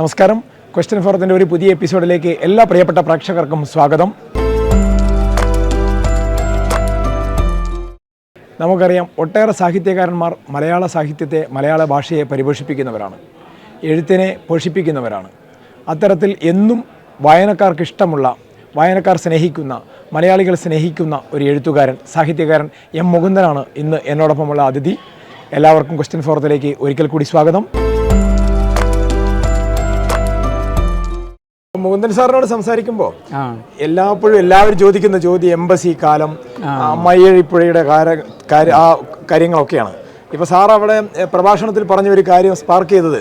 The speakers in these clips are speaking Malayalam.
നമസ്കാരം. ക്വസ്റ്റ്യൻ ഫോറത്തിന്റെ ഒരു പുതിയ എപ്പിസോഡിലേക്ക് എല്ലാ പ്രിയപ്പെട്ട പ്രേക്ഷകർക്കും സ്വാഗതം. നമുക്കറിയാം ഒട്ടേറെ സാഹിത്യകാരന്മാർ മലയാള സാഹിത്യത്തെ മലയാള ഭാഷയെ പരിപോഷിപ്പിക്കുന്നവരാണ്. എഴുത്തിനെ പോഷിപ്പിക്കുന്നവരാണ്. അത്തരത്തിൽ എന്നും വായനക്കാർക്ക് ഇഷ്ടമുള്ള വായനക്കാർ സ്നേഹിക്കുന്ന മലയാളികൾ സ്നേഹിക്കുന്ന ഒരു എഴുത്തുകാരൻ സാഹിത്യകാരൻ എം മുകുന്ദനാണ് ഇന്ന് എന്നോടൊപ്പമുള്ള അതിഥി. എല്ലാവർക്കും ക്വസ്റ്റ്യൻ ഫോറത്തിലേക്ക് ഒരിക്കൽ കൂടി സ്വാഗതം. മുകുന്ദൻ സാറിനോട് സംസാരിക്കുമ്പോൾ എല്ലാപ്പോഴും എല്ലാവരും ചോദിക്കുന്ന ചോദ്യം എംബസി കാലം മയ്യഴിപ്പുഴയുടെ ആ കാര്യങ്ങളൊക്കെയാണ്. ഇപ്പൊ സാർ അവിടെ പ്രഭാഷണത്തിൽ പറഞ്ഞ ഒരു കാര്യം സ്പാർക്ക് ചെയ്തത്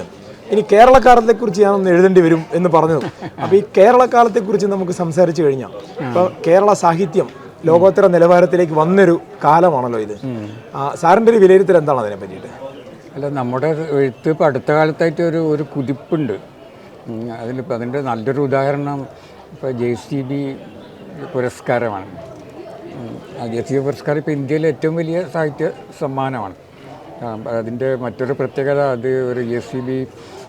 ഇനി കേരളക്കാലത്തെ കുറിച്ച് ഞാനൊന്ന് എഴുതേണ്ടി വരും എന്ന് പറഞ്ഞു. അപ്പൊ ഈ കേരളക്കാലത്തെ കുറിച്ച് നമുക്ക് സംസാരിച്ചു കഴിഞ്ഞാൽ ഇപ്പൊ കേരള സാഹിത്യം ലോകോത്തര നിലവാരത്തിലേക്ക് വന്നൊരു കാലമാണല്ലോ ഇത്. സാറിന്റെ ഒരു വിലയിരുത്തൽ എന്താണ് അതിനെ പറ്റിയിട്ട് അല്ല നമ്മുടെ എഴുത്ത് ഇപ്പം അടുത്ത കാലത്തായിട്ട് ഒരു ഒരു കുതിപ്പുണ്ട്. അതിലിപ്പോൾ അതിന്റെ നല്ലൊരു ഉദാഹരണം ഇപ്പോൾ ജെ സി ബി പുരസ്കാരമാണ്. ജെ സി ബി പുരസ്കാരം ഇപ്പോൾ ഇന്ത്യയിലെ ഏറ്റവും വലിയ സാഹിത്യ സമ്മാനമാണ്. അതിന്റെ മറ്റൊരു പ്രത്യേകത അത് ഒരു ജെ സി ബി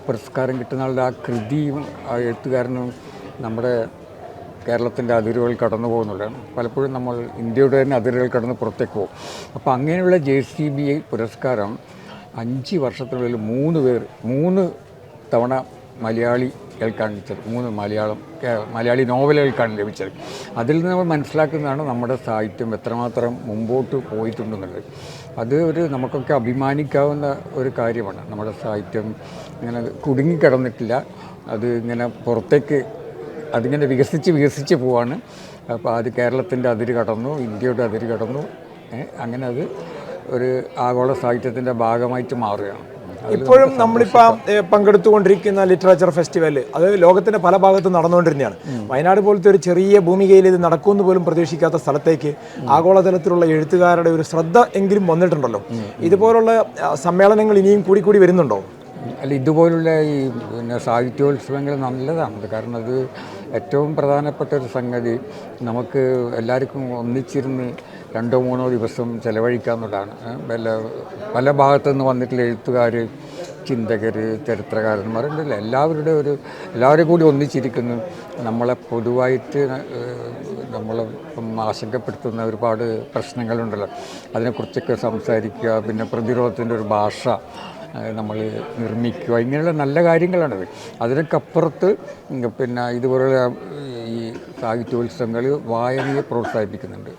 പുരസ്കാരം കിട്ടുന്ന ആളുടെ ആ കൃതിയും ആ എഴുത്തുകാരനും നമ്മുടെ കേരളത്തിന്റെ അതിരുകൾ കടന്നു പോകുന്നുള്ളതാണ് പലപ്പോഴും നമ്മൾ ഇന്ത്യയുടെ തന്നെ അതിരുകൾ കടന്ന് പുറത്തേക്ക് പോകും. അപ്പോൾ അങ്ങനെയുള്ള ജെ സി ബി പുരസ്കാരം അഞ്ച് വർഷത്തിനുള്ളിൽ മൂന്ന് പേർ മൂന്ന് തവണ മലയാളികൾക്കാണ് ലഭിച്ചത് മൂന്ന് മലയാളം മലയാളി നോവലുകൾക്കാണ് ലഭിച്ചത്. അതിൽ നിന്ന് നമ്മൾ മനസ്സിലാക്കുന്നതാണ് നമ്മുടെ സാഹിത്യം എത്രമാത്രം മുമ്പോട്ട് പോയിട്ടുണ്ടെന്നുള്ളത്. അത് ഒരു നമുക്കൊക്കെ അഭിമാനിക്കാവുന്ന ഒരു കാര്യമാണ്. നമ്മുടെ സാഹിത്യം ഇങ്ങനെ കുടുങ്ങിക്കിടന്നിട്ടില്ല. അത് ഇങ്ങനെ പുറത്തേക്ക് അതിങ്ങനെ വികസിച്ച് വികസിച്ച് പോവാണ്. അപ്പോൾ അത് കേരളത്തിന്റെ അതിര് കടന്നു ഇന്ത്യയുടെ അതിര് കടന്നു. അങ്ങനെ അത് ഒരു ആഗോള സാഹിത്യത്തിന്റെ ഭാഗമായിട്ട് മാറുകയാണ്. ഇപ്പോഴും നമ്മളിപ്പോൾ പങ്കെടുത്തുകൊണ്ടിരിക്കുന്ന ലിറ്ററേച്ചർ ഫെസ്റ്റിവൽ അത് ലോകത്തിന്റെ പല ഭാഗത്തും നടന്നുകൊണ്ടിരുന്നതാണ്. വയനാട് പോലത്തെ ഒരു ചെറിയ ഭൂമികയിൽ ഇത് നടക്കുമെന്ന് പോലും പ്രതീക്ഷിക്കാത്ത സ്ഥലത്തേക്ക് ആഗോളതലത്തിലുള്ള എഴുത്തുകാരുടെ ഒരു ശ്രദ്ധ എങ്കിലും വന്നിട്ടുണ്ടല്ലോ. ഇതുപോലുള്ള സമ്മേളനങ്ങൾ ഇനിയും കൂടി കൂടി വരുന്നുണ്ടോ? അല്ല ഇതുപോലുള്ള ഈ പിന്നെ സാഹിത്യോത്സവങ്ങൾ നല്ലതാണ്. കാരണം അത് ഏറ്റവും പ്രധാനപ്പെട്ട ഒരു സംഗതി. നമുക്ക് എല്ലാവർക്കും ഒന്നിച്ചിരുന്ന് രണ്ടോ മൂന്നോ ദിവസം ചെലവഴിക്കാവുന്നതാണ് ഏ, പല പല ഭാഗത്തു നിന്ന് വന്നിട്ടുള്ള എഴുത്തുകാർ ചിന്തകർ ചരിത്രകാരന്മാരുണ്ടല്ലോ എല്ലാവരുടെ ഒരു എല്ലാവരും കൂടി ഒന്നിച്ചിരിക്കുന്നു. നമ്മളെ പൊതുവായിട്ട് നമ്മളെ ആശങ്കപ്പെടുത്തുന്ന ഒരുപാട് പ്രശ്നങ്ങളുണ്ടല്ലോ. അതിനെക്കുറിച്ചൊക്കെ സംസാരിക്കുക പിന്നെ പ്രതിരോധത്തിന്റെ ഒരു ഭാഷ നമ്മൾ നിർമ്മിക്കുക ഇങ്ങനെയുള്ള നല്ല കാര്യങ്ങളാണത്. അതിനൊക്കെ അപ്പുറത്ത് പിന്നെ ഇതുപോലുള്ള ഈ സാഹിത്യോത്സവങ്ങൾ വായനയെ പ്രോത്സാഹിപ്പിക്കുന്നുണ്ട്.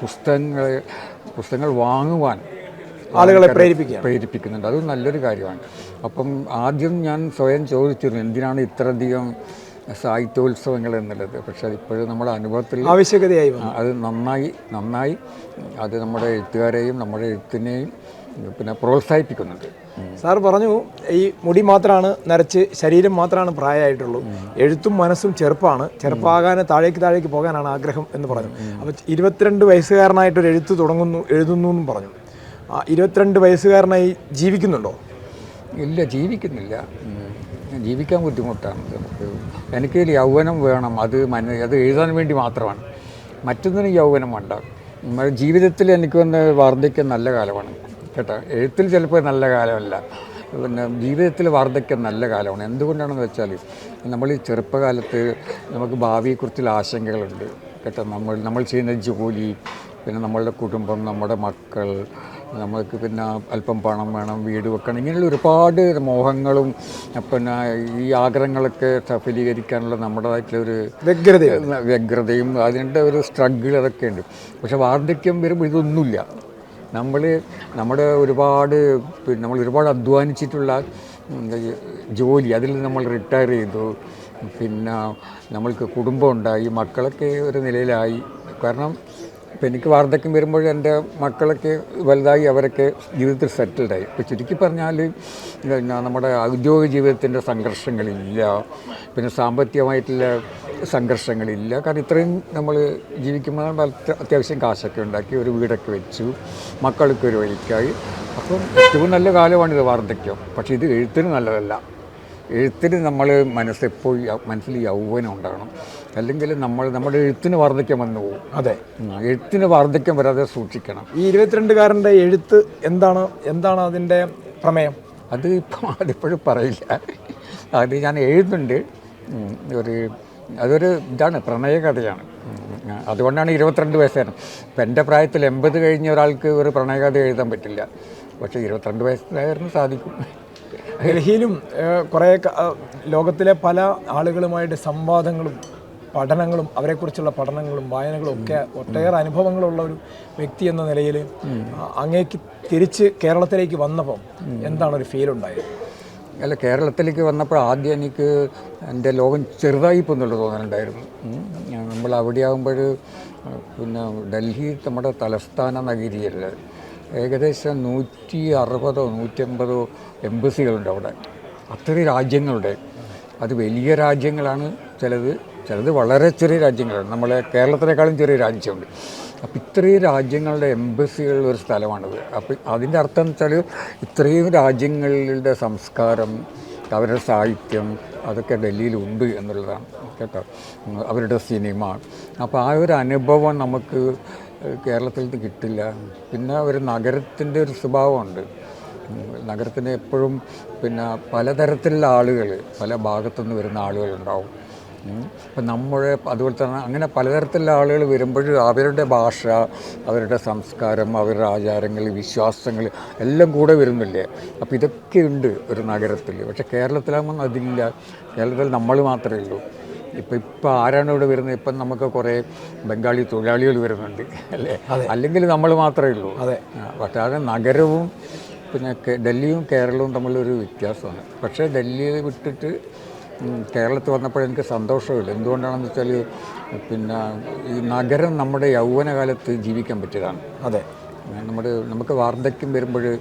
പുസ്തകങ്ങൾ പുസ്തകങ്ങൾ വാങ്ങുവാൻ ആളുകളെ പ്രേരിപ്പിക്കുക പ്രേരിപ്പിക്കുന്നുണ്ട്. അത് നല്ലൊരു കാര്യമാണ്. അപ്പം ആദ്യം ഞാൻ സ്വയം ചോദിച്ചിരുന്നു എന്തിനാണ് ഇത്രയധികം സാഹിത്യോത്സവങ്ങൾ എന്നുള്ളത്? പക്ഷെ ഇപ്പോഴും നമ്മുടെ അനുഭവത്തിൽ ആവശ്യകതയായി അത് നന്നായി നന്നായി. അത് നമ്മുടെ എഴുത്തുകാരെയും നമ്മുടെ എഴുത്തിനെയും പിന്നെ പ്രോത്സാഹിപ്പിക്കുന്നുണ്ട്. സാർ പറഞ്ഞു ഈ മുടി മാത്രമാണ് നരച്ച് ശരീരം മാത്രമാണ് പ്രായമായിട്ടുള്ളൂ എഴുത്തും മനസ്സും ചെറുപ്പമാണ് ചെറുപ്പാകാൻ താഴേക്ക് താഴേക്ക് പോകാനാണ് ആഗ്രഹം എന്ന് പറഞ്ഞു. അപ്പോൾ ഇരുപത്തിരണ്ട് വയസ്സുകാരനായിട്ടൊരു എഴുത്ത് തുടങ്ങുന്നു എഴുതുന്നു എന്നും പറഞ്ഞു. ആ, ഇരുപത്തിരണ്ട് വയസ്സുകാരനായി ജീവിക്കുന്നുണ്ടോ? ഇല്ല ജീവിക്കുന്നില്ല. ജീവിക്കാൻ ബുദ്ധിമുട്ടാണ്. എനിക്ക് യൗവനം വേണം. അത് മന അത് എഴുതാൻ വേണ്ടി മാത്രമാണ്. മറ്റൊന്നിനും യൗവനം വേണ്ട. ജീവിതത്തിൽ എനിക്ക് വന്ന് വാർദ്ധക്യം നല്ല കാലമാണ്. കേട്ടോ. എഴുത്തിൽ ചിലപ്പോൾ നല്ല കാലമല്ല. പിന്നെ ജീവിതത്തിൽ വാർദ്ധക്യം നല്ല കാലമാണ്. എന്തുകൊണ്ടാണെന്ന് വെച്ചാൽ നമ്മൾ ഈ ചെറുപ്പകാലത്ത് നമുക്ക് ഭാവിയെക്കുറിച്ചുള്ള ആശങ്കകളുണ്ട്. കേട്ടോ നമ്മൾ നമ്മൾ ചെയ്യുന്ന ജോലി പിന്നെ നമ്മളുടെ കുടുംബം നമ്മുടെ മക്കൾ നമുക്ക് പിന്നെ അല്പം പണം വേണം വീട് വെക്കണം ഇങ്ങനെയുള്ള ഒരുപാട് മോഹങ്ങളും പിന്നെ ഈ ആഗ്രഹങ്ങളൊക്കെ സഫലീകരിക്കാനുള്ള നമ്മുടേതായിട്ടുള്ള ഒരു വ്യഗ്രത വ്യഗ്രതയും അതിന്റെ ഒരു സ്ട്രഗിൾ അതൊക്കെ ഉണ്ട് പക്ഷെ വാർദ്ധക്യം വരുമ്പോൾ ഇതൊന്നുമില്ല. നമ്മൾ നമ്മുടെ ഒരുപാട് പിന്നെ നമ്മൾ ഒരുപാട് അധ്വാനിച്ചിട്ടുള്ള ജോലി അതിൽ നമ്മൾ റിട്ടയർ ചെയ്തു. പിന്നെ നമ്മൾക്ക് കുടുംബം ഉണ്ടായി മക്കളൊക്കെ ഒരു നിലയിലായി. കാരണം ഇപ്പം എനിക്ക് വാർദ്ധക്യം വരുമ്പോൾ എന്റെ മക്കളൊക്കെ വലുതായി അവരൊക്കെ ജീവിതത്തിൽ സെറ്റിൽഡായി ഇപ്പോൾ ചുരുക്കി പറഞ്ഞാൽ പിന്നെ നമ്മുടെ ഔദ്യോഗിക ജീവിതത്തിന്റെ സംഘർഷങ്ങളില്ല. പിന്നെ സാമ്പത്തികമായിട്ടുള്ള സംഘർഷങ്ങളില്ല. കാരണം ഇത്രയും നമ്മൾ ജീവിക്കുമ്പോൾ അത്യാവശ്യം കാശൊക്കെ ഉണ്ടാക്കി ഒരു വീടൊക്കെ വെച്ചു. മക്കൾക്ക് ഒരു വഴിക്കായി. അപ്പം ഏറ്റവും നല്ല കാലമാണിത് വാർദ്ധക്യം. പക്ഷേ ഇത് എഴുത്തിന് നല്ലതല്ല. എഴുത്തിന് നമ്മൾ മനസ്സെപ്പോഴും മനസ്സിൽ യൗവനം ഉണ്ടാകണം അല്ലെങ്കിൽ നമ്മൾ നമ്മുടെ എഴുത്തിന് വാർദ്ധക്യം വന്നു പോകും. അതെ. എഴുത്തിന് വാർദ്ധക്യം വരാതെ സൂക്ഷിക്കണം. ഈ ഇരുപത്തിരണ്ടുകാരന്റെ എഴുത്ത് എന്താണ് എന്താണ് അതിന്റെ പ്രമേയം? അത് ഇപ്പം അതിപ്പോഴും പറയില്ല. അത് ഞാൻ എഴുതുന്നുണ്ട്. ഒരു അതൊരു ഇതാണ് പ്രണയകഥയാണ് അതുകൊണ്ടാണ് ഇരുപത്തിരണ്ട് വയസ്സാണ് ഇപ്പം എന്റെ പ്രായത്തിൽ എൺപത് കഴിഞ്ഞ ഒരാൾക്ക് ഒരു പ്രണയകഥ എഴുതാൻ പറ്റില്ല. പക്ഷേ ഇരുപത്തിരണ്ട് വയസ്സിലായിരുന്നു സാധിക്കും. ഡൽഹിയിലും കുറേ ലോകത്തിലെ പല ആളുകളുമായിട്ട് സംവാദങ്ങളും പഠനങ്ങളും അവരെക്കുറിച്ചുള്ള പഠനങ്ങളും വായനകളും ഒക്കെ ഒട്ടേറെ അനുഭവങ്ങളുള്ള ഒരു വ്യക്തി എന്ന നിലയിൽ അങ്ങേക്ക് തിരിച്ച് കേരളത്തിലേക്ക് വന്നപ്പം എന്താണ് ഒരു ഫീൽ ഉണ്ടായത്? അല്ല കേരളത്തിലേക്ക് വന്നപ്പോൾ ആദ്യം എനിക്ക് എന്റെ ലോകം ചെറുതായി പോകുന്നുള്ള തോന്നലുണ്ടായിരുന്നു. നമ്മൾ അവിടെ ആകുമ്പോൾ പിന്നെ ഡൽഹി നമ്മുടെ തലസ്ഥാന നഗരിയല്ല. ഏകദേശം നൂറ്റി അറുപതോ നൂറ്റമ്പതോ എംബസികളുണ്ട് അവിടെ. അത്രയും രാജ്യങ്ങളുണ്ട്. അത് വലിയ രാജ്യങ്ങളാണ് ചിലത്. ചിലത് വളരെ ചെറിയ രാജ്യങ്ങളാണ്. നമ്മളെ കേരളത്തിനേക്കാളും ചെറിയ രാജ്യമുണ്ട്. അപ്പോൾ ഇത്രയും രാജ്യങ്ങളുടെ എംബസികളുള്ള ഒരു സ്ഥലമാണിത്. അപ്പം അതിന്റെ അർത്ഥം എന്ന് വെച്ചാൽ ഇത്രയും രാജ്യങ്ങളുടെ സംസ്കാരം അവരുടെ സാഹിത്യം അതൊക്കെ ഡൽഹിയിലുണ്ട് എന്നുള്ളതാണ് കേട്ടോ. അവരുടെ സിനിമ. അപ്പോൾ ആ ഒരു അനുഭവം നമുക്ക് കേരളത്തിൽ നിന്ന് കിട്ടില്ല. പിന്നെ ഒരു നഗരത്തിന്റെ ഒരു സ്വഭാവമുണ്ട്. നഗരത്തിന് എപ്പോഴും പിന്നെ പലതരത്തിലുള്ള ആളുകൾ പല ഭാഗത്തുനിന്ന് വരുന്ന ആളുകളുണ്ടാവും. അപ്പം നമ്മുടെ അതുപോലെ തന്നെ അങ്ങനെ പലതരത്തിലുള്ള ആളുകൾ വരുമ്പോൾ അവരുടെ ഭാഷ അവരുടെ സംസ്കാരം അവരുടെ ആചാരങ്ങൾ വിശ്വാസങ്ങൾ എല്ലാം കൂടെ വരുന്നില്ലേ? അപ്പോൾ ഇതൊക്കെ ഉണ്ട് ഒരു നഗരത്തിൽ പക്ഷേ കേരളത്തിലാകുമ്പോൾ അതില്ല. കേരളത്തിൽ നമ്മൾ മാത്രമേ ഉള്ളൂ. ഇപ്പം ഇപ്പം ആരാണ് ഇവിടെ വരുന്നത്? ഇപ്പം നമുക്ക് കുറേ ബംഗാളി തൊഴിലാളികൾ വരുന്നുണ്ട്. അല്ലേ? അല്ലെങ്കിൽ നമ്മൾ മാത്രമേ ഉള്ളൂ. അതെ. പക്ഷേ അത് നഗരവും പിന്നെ ഡൽഹിയും കേരളവും തമ്മിലൊരു വ്യത്യാസമാണ്. പക്ഷേ ഡൽഹിയെ വിട്ടിട്ട് കേരളത്തിൽ വന്നപ്പോൾ എനിക്ക് സന്തോഷമില്ല. എന്തുകൊണ്ടാണെന്ന് വെച്ചാൽ പിന്നെ ഈ നഗരം നമ്മുടെ യൗവനകാലത്ത് ജീവിക്കാൻ പറ്റിയതാണ്. അതെ. നമ്മുടെ നമുക്ക് വാർദ്ധക്യം വരുമ്പോൾ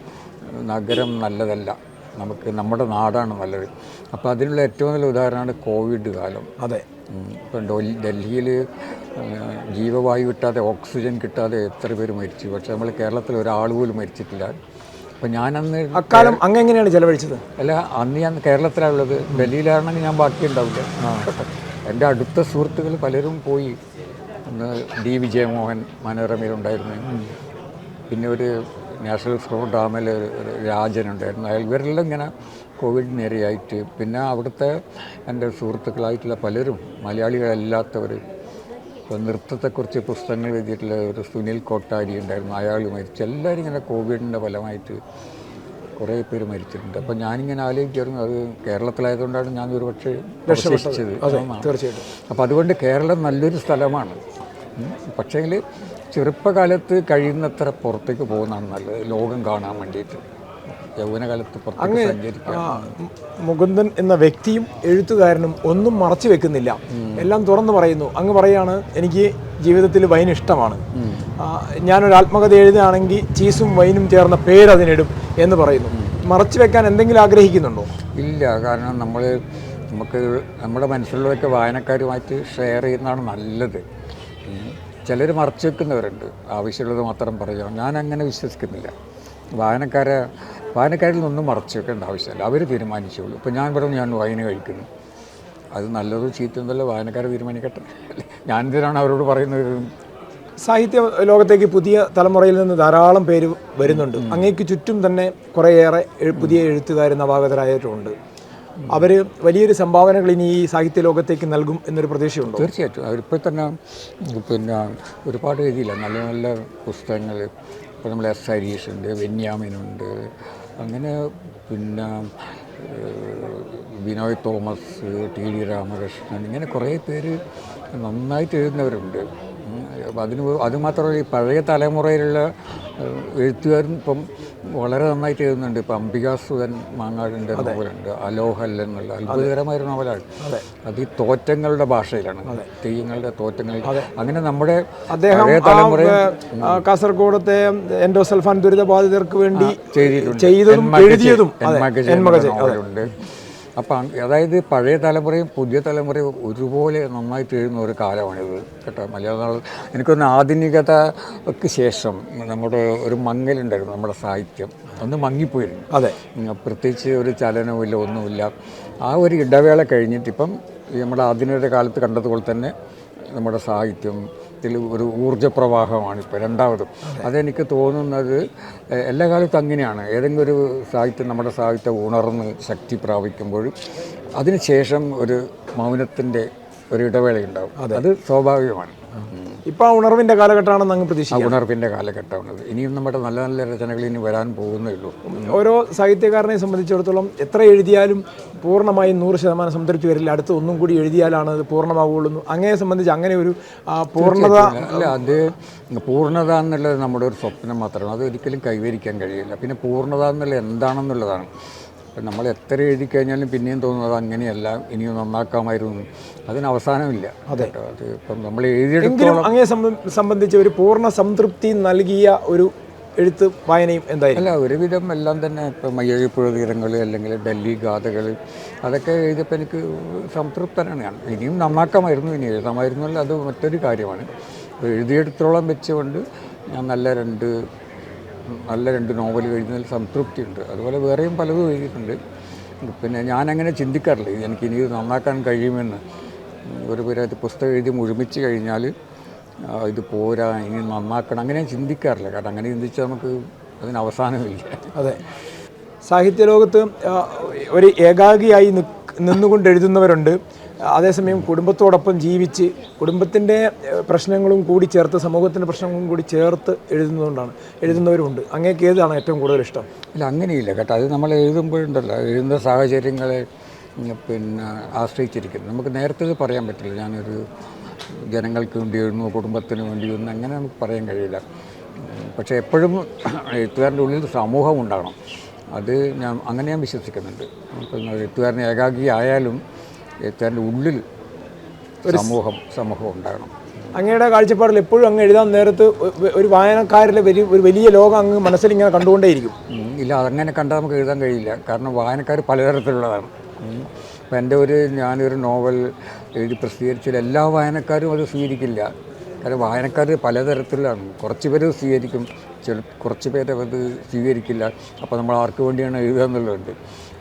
നഗരം നല്ലതല്ല. നമുക്ക് നമ്മുടെ നാടാണ് നല്ലത്. അപ്പോൾ അതിനുള്ള ഏറ്റവും നല്ല ഉദാഹരണമാണ് കോവിഡ് കാലം. അതെ. ഇപ്പം ഡൊൽ- ഡൽഹിയിൽ ജീവവായു കിട്ടാതെ ഓക്സിജൻ കിട്ടാതെ എത്ര പേര് മരിച്ചു? പക്ഷേ നമ്മൾ കേരളത്തിൽ ഒരാൾ പോലും മരിച്ചിട്ടില്ല. അപ്പം ഞാനന്ന് അക്കാലം അങ്ങ് എങ്ങനെയാണ് ചെലവഴിച്ചത്? അല്ല അന്ന് ഞാൻ കേരളത്തിലാണുള്ളത്. ഡൽഹിയിലാണെങ്കിൽ ഞാൻ ബാക്കി ഉണ്ടാവില്ല. എന്റെ അടുത്ത സുഹൃത്തുക്കൾ പലരും പോയി. അന്ന് ഡി. വിജയമോഹൻ മനോരമയിലുണ്ടായിരുന്നു. പിന്നെ ഒരു നാഷണൽ ഫ്ലോർ ഡാമിൽ ഒരു രാജനുണ്ടായിരുന്നു അയാൾ ഇവരെല്ലാം ഇങ്ങനെ കോവിഡ് നേരെയായിട്ട്. പിന്നെ അവിടുത്തെ എന്റെ സുഹൃത്തുക്കളായിട്ടുള്ള പലരും മലയാളികളല്ലാത്തവർ ഇപ്പോൾ നൃത്തത്തെക്കുറിച്ച് പുസ്തകങ്ങൾ എഴുതിയിട്ടുള്ള ഒരു സുനിൽ കോട്ടാരി ഉണ്ടായിരുന്നു. അയാൾ മരിച്ചു. എല്ലാവരും ഇങ്ങനെ കോവിഡിന്റെ ഫലമായിട്ട് കുറേ പേര് മരിച്ചിട്ടുണ്ട്. അപ്പോൾ ഞാനിങ്ങനെ ആലോചിക്കായിരുന്നു അത് കേരളത്തിലായതുകൊണ്ടാണ് ഞാൻ ഒരു പക്ഷേ രക്ഷപ്പെട്ടത് തീർച്ചയായിട്ടും. അപ്പോൾ അതുകൊണ്ട് കേരളം നല്ലൊരു സ്ഥലമാണ്. പക്ഷേങ്കിൽ ചെറുപ്പകാലത്ത് കഴിയുന്നത്ര പുറത്തേക്ക് പോകുന്നതാണ് നല്ലത്. ലോകം കാണാൻ വേണ്ടിയിട്ട്. യൗവനകാലത്ത് അങ്ങനെ മുകുന്ദൻ എന്ന വ്യക്തിയും എഴുത്തുകാരനും ഒന്നും മറച്ചു വെക്കുന്നില്ല. എല്ലാം തുറന്നു പറയുന്നു. അങ്ങ് പറയാണ് എനിക്ക് ജീവിതത്തിൽ വൈൻ ഇഷ്ടമാണ്. ഞാനൊരു ആത്മകഥ എഴുതുകയാണെങ്കിൽ ചീസും വൈനും ചേർന്ന പേര് അതിനിടും എന്ന് പറയുന്നു. മറച്ചു വെക്കാൻ എന്തെങ്കിലും ആഗ്രഹിക്കുന്നുണ്ടോ? ഇല്ല കാരണം നമ്മൾ നമുക്ക് നമ്മുടെ മനസ്സിലുള്ളതൊക്കെ വായനക്കാരുമായിട്ട് ഷെയർ ചെയ്യുന്നതാണ് നല്ലത്. ചിലർ മറച്ചു വെക്കുന്നവരുണ്ട്. ആവശ്യമുള്ളത് മാത്രം പറയുക. ഞാൻ അങ്ങനെ വിശ്വസിക്കുന്നില്ല. വായനക്കാരെ വായനക്കാരിൽ നിന്നും മറച്ചു വെക്കേണ്ട ആവശ്യമില്ല. അവർ തീരുമാനിച്ചോളൂ. ഇപ്പോൾ ഞാൻ പറഞ്ഞു ഞാൻ വായന കഴിക്കുന്നു. അത് നല്ലതും ചീത്തയെന്നല്ല വായനക്കാർ തീരുമാനിക്കട്ടെ. ഞാൻ എന്തിനാണ് അവരോട് പറയുന്നത്? സാഹിത്യ ലോകത്തേക്ക് പുതിയ തലമുറയിൽ നിന്ന് ധാരാളം പേര് വരുന്നുണ്ട്. അങ്ങേക്ക് ചുറ്റും തന്നെ കുറേയേറെ പുതിയ എഴുത്തുകാർ നവാഗതരായിട്ടുമുണ്ട്. അവർ വലിയൊരു സംഭാവനകൾ ഇനി ഈ സാഹിത്യ ലോകത്തേക്ക് നൽകും എന്നൊരു പ്രതീക്ഷയുണ്ട്? തീർച്ചയായിട്ടും. അവരിപ്പോൾ തന്നെ പിന്നെ ഒരുപാട് എഴുതിയില്ല നല്ല നല്ല പുസ്തകങ്ങൾ ഇപ്പോൾ നമ്മൾ എസ് ഹരീഷുണ്ട് ബെന്യാമിനുണ്ട് അങ്ങനെ പിന്നെ ബിനോയ് തോമസ് ടി ഡി രാമകൃഷ്ണൻ ഇങ്ങനെ കുറേ പേര് നന്നായിട്ട് എഴുതുന്നവരുണ്ട്. അതിന് അതുമാത്രമല്ല ഈ പഴയ തലമുറയിലുള്ള എഴുത്തുകാരും ഇപ്പം വളരെ നന്നായിട്ട് എഴുതുന്നുണ്ട്. ഇപ്പം അംബികാസുധൻ മാങ്ങാടിന്റെ നോവലുണ്ട്. അലോഹൽ എന്നുള്ള അത്ഭുതകരമായ ഒരു നോവലാണ്. അത്. ഈ തോറ്റങ്ങളുടെ ഭാഷയിലാണ്. തെയ്യങ്ങളുടെ തോറ്റങ്ങൾ അങ്ങനെ നമ്മുടെ അദ്ദേഹം തലമുറ കാസർഗോഡത്തെ എൻഡോസൽഫാൻ ദുരിതബാധിതർക്ക് വേണ്ടി ചെയ്തിട്ടുണ്ട്. എഴുതിയതും. അതെ, അപ്പം അതായത് പഴയ തലമുറയും പുതിയ തലമുറയും ഒരുപോലെ നന്നായിട്ട് എഴുതുന്ന ഒരു കാലമാണിത് കേട്ടോ. മലയാളം എനിക്കൊന്ന് ആധുനികതയ്ക്ക് ശേഷം നമ്മുടെ ഒരു മങ്ങലുണ്ടായിരുന്നു നമ്മുടെ സാഹിത്യം. ഒന്ന് മങ്ങിപ്പോയിരുന്നു. അതെ. പ്രത്യേകിച്ച് ഒരു ചലനവുമില്ല ഒന്നുമില്ല. ആ ഒരു ഇടവേള കഴിഞ്ഞിട്ട് ഇപ്പം നമ്മുടെ ആധുനിക കാലത്ത് കണ്ടതുപോലെ തന്നെ നമ്മുടെ സാഹിത്യം സാഹിത്യത്തിൽ ഒരു ഊർജപ്രവാഹമാണ് ഇപ്പോൾ രണ്ടാമതും. അതെനിക്ക് തോന്നുന്നത് എല്ലാ കാലത്തും അങ്ങനെയാണ്. ഏതെങ്കിലും ഒരു സാഹിത്യം നമ്മുടെ സാഹിത്യം ഉണർന്ന് ശക്തി പ്രാപിക്കുമ്പോഴും അതിനുശേഷം ഒരു മൗനത്തിന്റെ ഒരു ഇടവേളയുണ്ടാവും. അത് സ്വാഭാവികമാണ്. ഇപ്പൊ ആ ഉണർവിന്റെ കാലഘട്ടമാണെന്ന് അങ്ങ് പ്രതീക്ഷിക്കാം. ഉണർവിന്റെ കാലഘട്ടമാണത് ഇനിയും നമ്മുടെ നല്ല നല്ല രചനകൾ ഇനി വരാൻ പോകുന്നേ ഉള്ളൂ. ഓരോ സാഹിത്യകാരനെ സംബന്ധിച്ചിടത്തോളം എത്ര എഴുതിയാലും പൂർണമായും നൂറ് ശതമാനം സംതൃപ്തി വരില്ല. അടുത്ത് ഒന്നും കൂടി എഴുതിയാലാണ് അത് പൂർണമാവുകയുള്ളൂ. അങ്ങനെ സംബന്ധിച്ച് അങ്ങനെ ഒരു പൂർണത അല്ല അത് പൂർണത എന്നുള്ളത് നമ്മുടെ ഒരു സ്വപ്നം മാത്രമാണ്. അത് ഒരിക്കലും കൈവരിക്കാൻ കഴിയില്ല. പിന്നെ പൂർണത എന്നുള്ളത് എന്താണെന്നുള്ളതാണ്. ഇപ്പം നമ്മൾ എത്ര എഴുതി കഴിഞ്ഞാലും പിന്നെയും തോന്നുന്നത് അങ്ങനെയല്ല ഇനിയും നന്നാക്കാമായിരുന്നു. അതിന് അവസാനമില്ല. അതെ. അത് ഇപ്പം നമ്മൾ എഴുതിയെടുത്തോളം അങ്ങനെ സംബന്ധിച്ച് ഒരു പൂർണ സംതൃപ്തി നൽകിയ ഒരു എഴുത്ത് വായനയും എന്തായി അല്ല ഒരുവിധം എല്ലാം തന്നെ ഇപ്പം മയ്യഴിപ്പുഴ തീരങ്ങൾ അല്ലെങ്കിൽ ഡൽഹി ഗാഥകൾ അതൊക്കെ എഴുതിയപ്പോൾ എനിക്ക് സംതൃപ്തനാണ്. ഞാൻ ഇനിയും നന്നാക്കാമായിരുന്നു ഇനി എഴുതാമായിരുന്നു അത് മറ്റൊരു കാര്യമാണ്. എഴുതിയെടുത്തോളം വെച്ചുകൊണ്ട് ഞാൻ നല്ല രണ്ട് നല്ല രണ്ട് നോവൽ എഴുതുന്നതിൽ സംതൃപ്തിയുണ്ട്. അതുപോലെ വേറെയും പലതും എഴുതിയിട്ടുണ്ട്. പിന്നെ ഞാനങ്ങനെ ചിന്തിക്കാറില്ല. എനിക്ക് ഇനി ഇത് നന്നാക്കാൻ കഴിയുമെന്ന്. ഒരു പേര് പുസ്തകം എഴുതി മുഴുമിച്ച് കഴിഞ്ഞാൽ ഇത് പോരാ ഇനി നന്നാക്കണം. അങ്ങനെ ചിന്തിക്കാറില്ല. കാരണം അങ്ങനെ ചിന്തിച്ചാൽ നമുക്ക് അതിന് അവസാനമില്ല. അതെ. സാഹിത്യ ലോകത്ത് ഒരു ഏകാഗിയായി നിന്നുകൊണ്ട് എഴുതുന്നവരുണ്ട്. അതേസമയം കുടുംബത്തോടൊപ്പം ജീവിച്ച് കുടുംബത്തിന്റെ പ്രശ്നങ്ങളും കൂടി ചേർത്ത് സമൂഹത്തിന്റെ പ്രശ്നങ്ങളും കൂടി ചേർത്ത് എഴുതുന്നതുകൊണ്ടാണ്. എഴുതുന്നവരുണ്ട് അങ്ങേക്ക് ഏതാണ് ഏറ്റവും കൂടുതൽ ഇഷ്ടം? ഇല്ല അങ്ങനെയില്ല കേട്ടോ. അത് നമ്മൾ എഴുതുമ്പോഴുണ്ടല്ലോ. എഴുതുന്ന സാഹചര്യങ്ങളെ പിന്നെ ആശ്രയിച്ചിരിക്കുന്നു. നമുക്ക് നേരത്തെ പറയാൻ പറ്റില്ല. ഞാനൊരു ജനങ്ങൾക്ക് വേണ്ടി എഴുതുന്നു കുടുംബത്തിന് വേണ്ടി എഴുതുന്നു അങ്ങനെ നമുക്ക് പറയാൻ കഴിയില്ല. പക്ഷെ എപ്പോഴും എഴുത്തുകാരന്റെ ഉള്ളിൽ സമൂഹം ഉണ്ടാകണം. അത് ഞാൻ അങ്ങനെ ഞാൻ വിശ്വസിക്കുന്നുണ്ട്. എഴുത്തുകാരൻ ഏകാഗി ആയാലും എഴുത്തുകാരന്റെ ഉള്ളിൽ സമൂഹം സമൂഹം ഉണ്ടാകണം. അങ്ങയുടെ കാഴ്ചപ്പാടിൽ എപ്പോഴും അങ്ങ് എഴുതാൻ നേരത്ത് ഒരു വായനക്കാരിലെ വലിയ ഒരു വലിയ ലോകം അങ്ങ് മനസ്സിൽ ഇങ്ങനെ കണ്ടുകൊണ്ടേയിരിക്കും ഇല്ല അതങ്ങനെ കണ്ടാൽ നമുക്ക് എഴുതാൻ കഴിയില്ല. കാരണം വായനക്കാർ പലതരത്തിലുള്ളതാണ്. അപ്പം എന്റെ ഒരു ഞാനൊരു നോവൽ എഴുതി പ്രസിദ്ധീകരിച്ചാൽ എല്ലാ വായനക്കാരും അത് സ്വീകരിക്കില്ല. കാരണം വായനക്കാർ പലതരത്തിലാണ് കുറച്ച് പേര് സ്വീകരിക്കും. ചില കുറച്ച് പേരത് സ്വീകരിക്കില്ല. അപ്പോൾ നമ്മൾ ആർക്ക് വേണ്ടിയാണ് എഴുതുക എന്നുള്ളതുണ്ട്.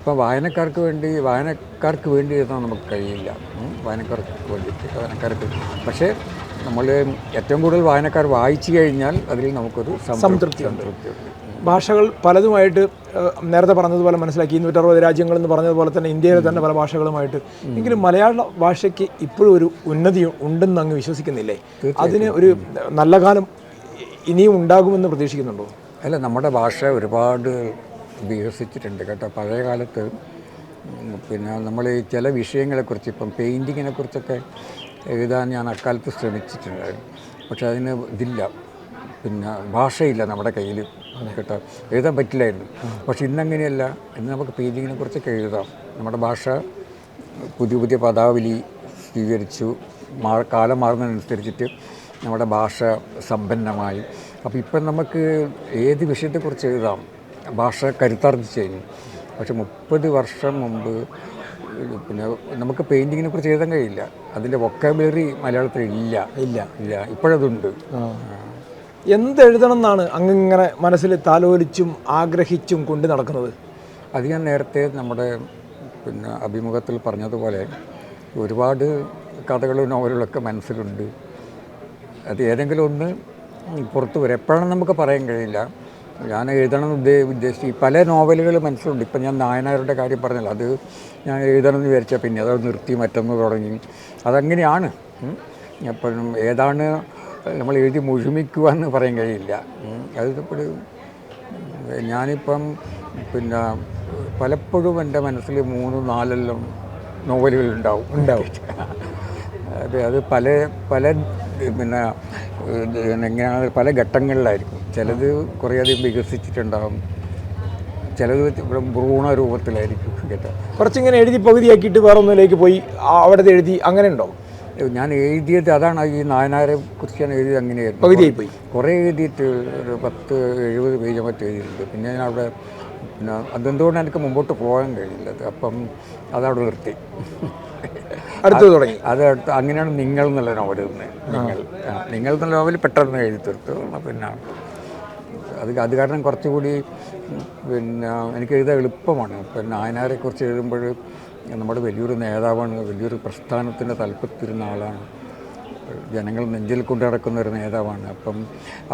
അപ്പോൾ വായനക്കാർക്ക് വേണ്ടി വായനക്കാർക്ക് വേണ്ടി എഴുതാൻ നമുക്ക് കഴിയില്ല. വായനക്കാർക്ക് വേണ്ടിയിട്ട് വായനക്കാർക്ക്. പക്ഷേ നമ്മൾ ഏറ്റവും കൂടുതൽ വായനക്കാർ വായിച്ചു കഴിഞ്ഞാൽ അതിൽ നമുക്കൊരു സംതൃപ്തി സംതൃപ്തിയുണ്ട് ഭാഷകൾ പലതുമായിട്ട് നേരത്തെ പറഞ്ഞതുപോലെ മനസ്സിലാക്കി. ഇരുന്നൂറ്ററുപത് രാജ്യങ്ങളെന്ന് പറഞ്ഞതുപോലെ തന്നെ ഇന്ത്യയിലെ തന്നെ പല ഭാഷകളുമായിട്ട്. എങ്കിലും മലയാള ഭാഷയ്ക്ക് ഇപ്പോഴും ഒരു ഉന്നതി ഉണ്ടെന്ന് അങ്ങ് വിശ്വസിക്കുന്നില്ലേ? അതിന് ഒരു നല്ല കാലം ഇനിയും ഉണ്ടാകുമെന്ന് പ്രതീക്ഷിക്കുന്നുണ്ടോ? അല്ല നമ്മുടെ ഭാഷ ഒരുപാട് വികസിച്ചിട്ടുണ്ട് കേട്ടോ. പഴയ കാലത്ത് പിന്നെ നമ്മൾ ഈ ചില വിഷയങ്ങളെക്കുറിച്ച് ഇപ്പം പെയിന്റിങ്ങിനെ കുറിച്ചൊക്കെ എഴുതാൻ ഞാൻ അക്കാലത്ത് ശ്രമിച്ചിട്ടുണ്ടായിരുന്നു. പക്ഷേ അതിന് ഇതില്ല. പിന്നെ ഭാഷയില്ല നമ്മുടെ കയ്യിൽ കേട്ടോ. എഴുതാൻ പറ്റില്ലായിരുന്നു. പക്ഷെ ഇന്നങ്ങനെയല്ല. ഇന്ന് നമുക്ക് പെയിന്റിങ്ങിനെ കുറിച്ചൊക്കെ എഴുതാം. നമ്മുടെ ഭാഷ പുതിയ പുതിയ പദാവലി സ്വീകരിച്ചു. മാ കാലം മാറുന്നതിനനുസരിച്ചിട്ട് നമ്മുടെ ഭാഷ സമ്പന്നമായി. അപ്പോൾ ഇപ്പം നമുക്ക് ഏത് വിഷയത്തെക്കുറിച്ച് എഴുതാം? ഭാഷ കരുത്താർജിച്ച് കഴിഞ്ഞു പക്ഷെ മുപ്പത് വർഷം മുമ്പ് പിന്നെ നമുക്ക് പെയിന്റിങ്ങിനെ കുറിച്ച് എഴുതാൻ കഴിയില്ല. അതിന്റെ വൊക്കാബുലറി മലയാളത്തിൽ ഇല്ല. ഇല്ല. ഇല്ല. ഇപ്പോഴതുണ്ട്. എന്തെഴുതണം എന്നാണ് അങ്ങനെ മനസ്സിൽ താലോലിച്ചും ആഗ്രഹിച്ചും കൊണ്ട് നടക്കുന്നത്? അത് ഞാൻ നേരത്തെ നമ്മുടെ പിന്നെ അഭിമുഖത്തിൽ പറഞ്ഞതുപോലെ ഒരുപാട് കഥകളും നോവലുകളൊക്കെ മനസ്സിലുണ്ട്. അത് ഏതെങ്കിലും ഒന്ന് പുറത്ത് വരും. എപ്പോഴാണെന്ന് നമുക്ക് പറയാൻ കഴിയില്ല. ഞാൻ എഴുതണം ഉദ്ദേ ഉദ്ദേശിച്ച് പല നോവലുകൾ മനസ്സിലുണ്ട്. ഇപ്പം ഞാൻ നായനാരുടെ കാര്യം പറഞ്ഞല്ലോ. അത് ഞാൻ എഴുതണം എന്ന് വിചാരിച്ചാൽ പിന്നെ അത് നിർത്തി മറ്റൊന്ന് തുടങ്ങി. അതങ്ങനെയാണ്. അപ്പം എപ്പോഴും ഏതാണ് നമ്മൾ എഴുതി മുഴുമിക്കുക എന്ന് പറയാൻ കഴിയില്ല. ഉം. അത് ഇപ്പോൾ ഞാനിപ്പം പിന്നെ പലപ്പോഴും എന്റെ മനസ്സിൽ മൂന്ന് നാലെല്ലാം നോവലുകൾ ഉണ്ടാവും. ഉണ്ടാവും. അതെ അത് പല പല പിന്നെ എങ്ങനെയാണ് പല ഘട്ടങ്ങളിലായിരിക്കും. ചിലത് കുറേയധികം വികസിച്ചിട്ടുണ്ടാകും ചിലത് ഇവിടെ ഭ്രൂണ രൂപത്തിലായിരിക്കും കേട്ടോ. കുറച്ചിങ്ങനെ എഴുതി പകുതിയാക്കിയിട്ട് വേറെ ഒന്നിലേക്ക് പോയി അവിടെ എഴുതി അങ്ങനെ ഉണ്ടോ ഞാൻ എഴുതിയത് അതാണ് ഈ നായനാരെ കുറിച്ച് ഞാൻ എഴുതിയത് അങ്ങനെയായിരുന്നു. പകുതിയായി പോയി. കുറേ എഴുതിയിട്ട് ഒരു പത്ത് എഴുപത് പേജ് മറ്റും എഴുതിയിട്ടുണ്ട്. പിന്നെ ഞാൻ അവിടെ പിന്നെ അതെന്തുകൊണ്ട് എനിക്ക് മുമ്പോട്ട് പോകാൻ കഴിയില്ല? അപ്പം അതവിടെ നിർത്തി. അടുത്ത് തുടങ്ങി. അത് അടുത്ത് അങ്ങനെയാണ് നിങ്ങൾ എന്നുള്ള നോവൽ നിങ്ങൾ നിങ്ങൾ എന്നുള്ള നോവൽ പെട്ടെന്ന് എഴുതി തീർത്തു. പിന്നെ അത് അത് കാരണം കുറച്ചുകൂടി പിന്നെ എനിക്ക് എഴുതാൻ എളുപ്പമാണ്. പിന്നെ നായനാരെ കുറിച്ച് എഴുതുമ്പോൾ നമ്മുടെ വലിയൊരു നേതാവാണ് വലിയൊരു പ്രസ്ഥാനത്തിന്റെ തലപ്പത്തിരുന്ന ആളാണ്. ജനങ്ങൾ നെഞ്ചിൽ കൊണ്ടു നടക്കുന്ന ഒരു നേതാവാണ്. അപ്പം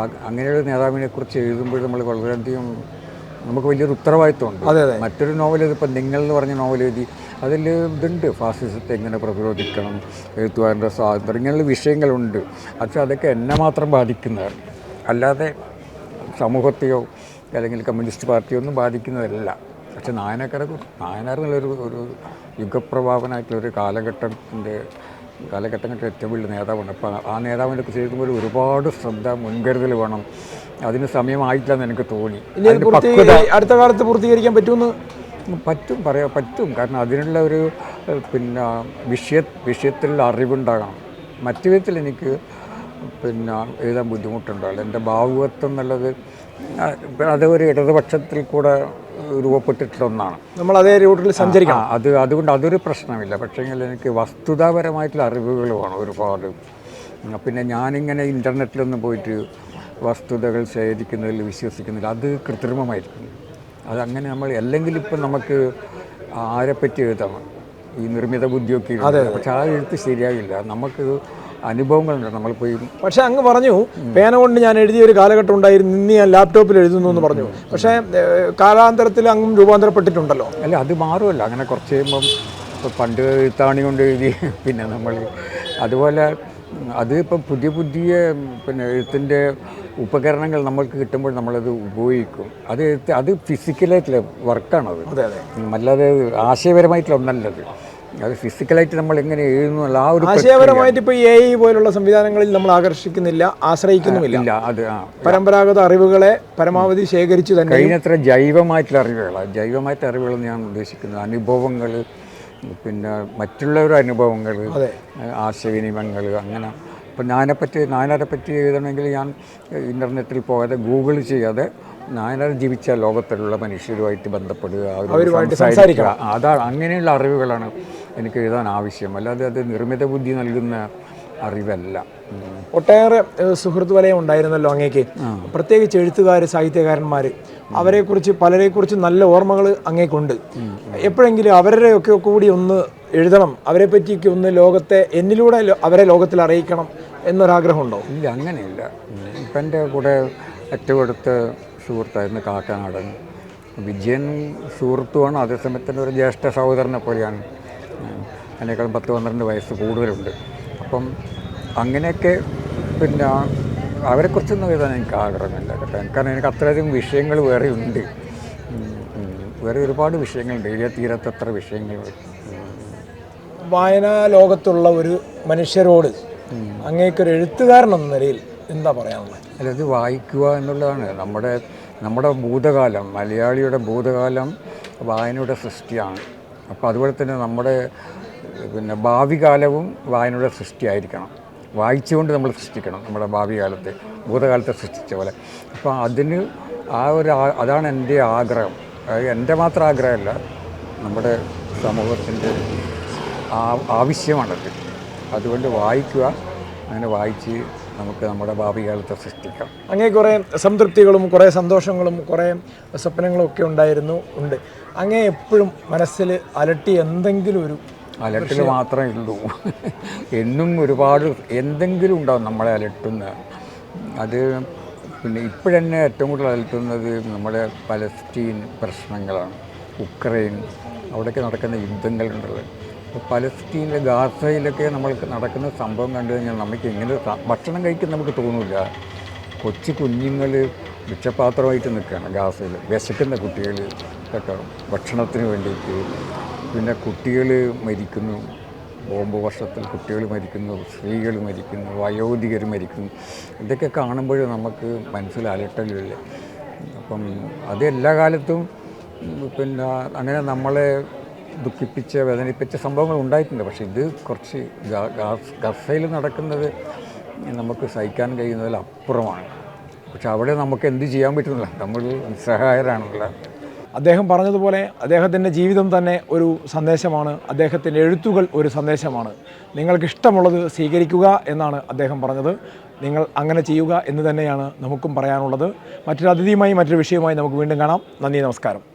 അങ്ങനെയുള്ള അങ്ങനെയൊരു നേതാവിനെ കുറിച്ച് എഴുതുമ്പോൾ നമ്മൾ വളരെയധികം നമുക്ക് വലിയൊരു ഉത്തരവാദിത്വമുണ്ട്. അതെ അതെ. മറ്റൊരു നോവൽ ഇതിപ്പോൾ നിങ്ങൾ എന്ന് പറഞ്ഞ നോവൽ എഴുതി അതിൽ ഇതുണ്ട്. ഫാസിസത്തെ എങ്ങനെ പ്രതിരോധിക്കണം എഴുത്തുകാരന്റെ സ്വാതന്ത്ര്യം ഇങ്ങനെയുള്ള വിഷയങ്ങളുണ്ട്. പക്ഷെ അതൊക്കെ എന്നെ മാത്രം ബാധിക്കുന്നതാണ്. അല്ലാതെ സമൂഹത്തെയോ അല്ലെങ്കിൽ കമ്മ്യൂണിസ്റ്റ് പാർട്ടിയോ ഒന്നും ബാധിക്കുന്നതല്ല. പക്ഷെ നായനക്കാരെ കുറിച്ച് നായനാർ എന്നുള്ളൊരു ഒരു യുഗപ്രഭാവനായിട്ടുള്ളൊരു കാലഘട്ടത്തിന്റെ കാലഘട്ടങ്ങളുടെ ഏറ്റവും വലിയ നേതാവാണ്. അപ്പോൾ ആ നേതാവിനെ കുറിച്ച് എഴുതുമ്പോൾ ഒരുപാട് ശ്രദ്ധ മുൻകരുതൽ വേണം. അതിന് സമയമായിട്ടില്ലെന്ന് എനിക്ക് തോന്നി. അടുത്ത കാലത്ത് പൂർത്തീകരിക്കാൻ പറ്റുമെന്ന്? പറ്റും പറയാം പറ്റും. കാരണം അതിനുള്ള ഒരു പിന്നെ വിഷയ വിഷയത്തിലുള്ള അറിവുണ്ടാകണം. മറ്റു വിധത്തിൽ എനിക്ക് പിന്നെ എഴുതാൻ ബുദ്ധിമുട്ടുണ്ടല്ലോ എന്റെ ഭാവുകത്വം എന്നുള്ളത് അത് ഒരു ഇടതുപക്ഷത്തിൽ കൂടെ രൂപപ്പെട്ടിട്ടുള്ള ഒന്നാണ് നമ്മൾ അതേ റൂട്ടിൽ സഞ്ചരിക്കണം. അത് അതുകൊണ്ട് അതൊരു പ്രശ്നമില്ല. പക്ഷേങ്കിൽ എനിക്ക് വസ്തുതാപരമായിട്ടുള്ള അറിവുകൾ വേണം ഒരുപാട്. പിന്നെ ഞാനിങ്ങനെ ഇന്റർനെറ്റിലൊന്നും പോയിട്ട് വസ്തുതകൾ ശേഖരിക്കുന്നതിൽ വിശ്വസിക്കുന്നില്ല. അത് കൃത്രിമമായിരിക്കും. അതങ്ങനെ നമ്മൾ അല്ലെങ്കിൽ ഇപ്പം നമുക്ക് ആരെപ്പറ്റി എഴുതാം? ഈ നിർമ്മിത ബുദ്ധിയൊക്കെ. പക്ഷെ ആ എഴുത്ത് ശരിയാകില്ല നമുക്ക് അനുഭവങ്ങളുണ്ട്. നമ്മളിപ്പോൾ ഈ പക്ഷെ അങ്ങ് പറഞ്ഞു പേന കൊണ്ട് ഞാൻ എഴുതിയ ഒരു കാലഘട്ടം ഉണ്ടായിരുന്നു ഇന്ന് ഞാൻ ലാപ്ടോപ്പിൽ എഴുതുന്നു എന്ന് പറഞ്ഞു. പക്ഷേ കാലാന്തരത്തിൽ അങ്ങും രൂപാന്തരപ്പെട്ടിട്ടുണ്ടല്ലോ. അല്ല അത് മാറുമല്ല. അങ്ങനെ കുറച്ച് കഴിയുമ്പം പണ്ട് എഴുത്താണി കൊണ്ട് എഴുതി പിന്നെ നമ്മൾ അതുപോലെ അത് ഇപ്പം പുതിയ പുതിയ പിന്നെ എഴുത്തിന്റെ ഉപകരണങ്ങൾ നമ്മൾക്ക് കിട്ടുമ്പോൾ നമ്മളത് ഉപയോഗിക്കും. അത് എഴുത്ത് അത് ഫിസിക്കലായിട്ടുള്ള വർക്കാണത് അതെ അതെ. നല്ലത് അല്ലാതെ ആശയപരമായിട്ടുള്ള ഒന്നല്ലത്. അത് ഫിസിക്കലായിട്ട് നമ്മൾ എങ്ങനെ എഴുതുന്നു അല്ല ആ ഒരു ആശയപരമായിട്ട് ഇപ്പോൾ എ ഐ പോലുള്ള സംവിധാനങ്ങളിൽ നമ്മൾ ആകർഷിക്കുന്നില്ല ആശ്രയിക്കുന്നുമില്ല. ഇല്ല അത് ആ പരമ്പരാഗത അറിവുകളെ പരമാവധി ശേഖരിച്ചു തന്നെ കഴിഞ്ഞത്ര ജൈവമായിട്ടുള്ള അറിവുകളാണ് ജൈവമായിട്ടുള്ള അറിവുകൾ ഞാൻ ഉദ്ദേശിക്കുന്നത് അനുഭവങ്ങൾ പിന്നെ മറ്റുള്ളവരുടെ അനുഭവങ്ങൾ. ആശയവിനിമയങ്ങൾ അങ്ങനെ. ഇപ്പം ഞാനെപ്പറ്റി നായനാരെ പറ്റി എഴുതണമെങ്കിൽ ഞാൻ ഇന്റർനെറ്റിൽ പോകാതെ ഗൂഗിൾ ചെയ്യാതെ നായനാർ ജീവിച്ച ലോകത്തിലുള്ള മനുഷ്യരുമായിട്ട് ബന്ധപ്പെടുക അവരുമായിട്ട് സംസാരിക്കുക. അതാണ് അങ്ങനെയുള്ള അറിവുകളാണ് എനിക്ക് എഴുതാൻ ആവശ്യം അല്ലാതെ അത് നിർമ്മിത ബുദ്ധി നൽകുന്ന അറിവല്ല. ഒട്ടേറെ സുഹൃത്ത് വലയം ഉണ്ടായിരുന്നല്ലോ അങ്ങേക്ക്. പ്രത്യേകിച്ച് എഴുത്തുകാർ സാഹിത്യകാരന്മാർ അവരെക്കുറിച്ച് പലരെക്കുറിച്ച് നല്ല ഓർമ്മകൾ അങ്ങേക്കുണ്ട്. എപ്പോഴെങ്കിലും അവരുടെ ഒക്കെ കൂടി ഒന്ന് എഴുതണം. അവരെ പറ്റിയൊക്കെ ഒന്ന് ലോകത്തെ എന്നിലൂടെ അവരെ ലോകത്തിൽ അറിയിക്കണം എന്നൊരാഗ്രഹമുണ്ടോ? ഇല്ല അങ്ങനെയില്ല. ഇപ്പം എന്റെ കൂടെ ഏറ്റവും അടുത്ത സുഹൃത്തായിരുന്നു കാക്കനാടൻ. വിജയൻ സുഹൃത്തുമാണ് അതേസമയത്ത് തന്നെ ഒരു ജ്യേഷ്ഠ സഹോദരനെ പോലെയാണ്. അതിനേക്കാളും പത്ത് പന്ത്രണ്ട് വയസ്സ് കൂടുതലുണ്ട്. അപ്പം അങ്ങനെയൊക്കെ പിന്നെ അവരെക്കുറിച്ചൊന്നും എഴുതാൻ എനിക്ക് ആഗ്രഹമില്ല കേട്ടോ. കാരണം എനിക്ക് അത്രയധികം വിഷയങ്ങൾ വേറെ ഉണ്ട്. വേറെ ഒരുപാട് വിഷയങ്ങളുണ്ട്. എഴുതിയ തീരത്തത്ര വിഷയങ്ങൾ. വായനാ ലോകത്തുള്ള ഒരു മനുഷ്യരോട് അങ്ങേക്കൊരു എഴുത്തുകാരൻ എന്ന നിലയിൽ എന്താ പറയാനുള്ളത്? അല്ല ഇത് വായിക്കുക എന്നുള്ളതാണ്. നമ്മുടെ നമ്മുടെ ഭൂതകാലം മലയാളിയുടെ ഭൂതകാലം വായനയുടെ സൃഷ്ടിയാണ്. അപ്പോൾ അതുപോലെ തന്നെ നമ്മുടെ പിന്നെ ഭാവി കാലവും വായനയുടെ സൃഷ്ടിയായിരിക്കണം. വായിച്ചുകൊണ്ട് നമ്മൾ സൃഷ്ടിക്കണം നമ്മുടെ ഭാവി കാലത്തെ ഭൂതകാലത്തെ സൃഷ്ടിച്ച പോലെ. അപ്പോൾ അതിന് ആ ഒരു അതാണ് എന്റെ ആഗ്രഹം. എന്റെ മാത്രം ആഗ്രഹമല്ല നമ്മുടെ സമൂഹത്തിന്റെ ആവശ്യമാണത്. അതുകൊണ്ട് വായിക്കുക അങ്ങനെ വായിച്ച് നമുക്ക് നമ്മുടെ ഭാവി കാലത്തെ സൃഷ്ടിക്കാം. അങ്ങനെ കുറേ സംതൃപ്തികളും കുറേ സന്തോഷങ്ങളും കുറേ സ്വപ്നങ്ങളും ഒക്കെ ഉണ്ടായിരുന്നു ഉണ്ട്. അങ്ങേ എപ്പോഴും മനസ്സിൽ അലട്ടി എന്തെങ്കിലും ഒരു അലട്ടിൽ മാത്രമേ ഉള്ളൂ. എന്നും ഒരുപാട് എന്തെങ്കിലും ഉണ്ടാവും നമ്മളെ അലട്ടുന്ന. അത് പിന്നെ ഇപ്പോഴെന്നെ ഏറ്റവും കൂടുതൽ അലട്ടുന്നത് നമ്മുടെ പലസ്തീൻ പ്രശ്നങ്ങളാണ്. ഉക്രൈൻ അവിടെയൊക്കെ നടക്കുന്ന യുദ്ധങ്ങളുണ്ടല്ലോ അപ്പോൾ പലസ്തീനിലെ ഗാസയിലൊക്കെ നമ്മൾക്ക് നടക്കുന്ന സംഭവം കണ്ടു കഴിഞ്ഞാൽ നമുക്ക് ഇങ്ങനെ ഭക്ഷണം കഴിക്കാൻ നമുക്ക് തോന്നില്ല. കൊച്ചു കുഞ്ഞുങ്ങൾ വിക്ഷപാത്രമായിട്ട് നിൽക്കുകയാണ് ഗാസയിൽ. വിശക്കുന്ന കുട്ടികൾ ഒക്കെ ഭക്ഷണത്തിന് വേണ്ടിയിട്ട്. പിന്നെ കുട്ടികൾ മരിക്കുന്നു. ബോംബ് വർഷത്തിൽ കുട്ടികൾ മരിക്കുന്നു സ്ത്രീകൾ മരിക്കുന്നു വയോധികർ മരിക്കുന്നു. ഇതൊക്കെ കാണുമ്പോൾ നമുക്ക് മനസ്സിൽ അലട്ടലില്ല. അപ്പം അത് എല്ലാ കാലത്തും പിന്നെ അങ്ങനെ നമ്മളെ ദുഃഖിപ്പിച്ച വേദനിപ്പിച്ച സംഭവങ്ങൾ ഉണ്ടായിട്ടുണ്ട്. പക്ഷേ ഇത് കുറച്ച് ഗസയിൽ നടക്കുന്നത് നമുക്ക് സഹിക്കാൻ കഴിയുന്നതിൽ അപ്പുറമാണ് പക്ഷെ അവിടെ നമുക്ക് എന്ത് ചെയ്യാൻ പറ്റുന്നില്ല. നമ്മൾ നിസ്സഹായരാണല്ലോ. അദ്ദേഹം പറഞ്ഞതുപോലെ അദ്ദേഹത്തിന്റെ ജീവിതം തന്നെ ഒരു സന്ദേശമാണ്. അദ്ദേഹത്തിന്റെ എഴുത്തുകൾ ഒരു സന്ദേശമാണ്. നിങ്ങൾക്ക് ഇഷ്ടമുള്ളത് സ്വീകരിക്കുക എന്നാണ് അദ്ദേഹം പറഞ്ഞത്. നിങ്ങൾ അങ്ങനെ ചെയ്യുക എന്ന് തന്നെയാണ് നമുക്കും പറയാനുള്ളത്. മറ്റൊരു അതിഥിയുമായി മറ്റൊരു വിഷയവുമായി നമുക്ക് വീണ്ടും കാണാം. നന്ദി നമസ്കാരം.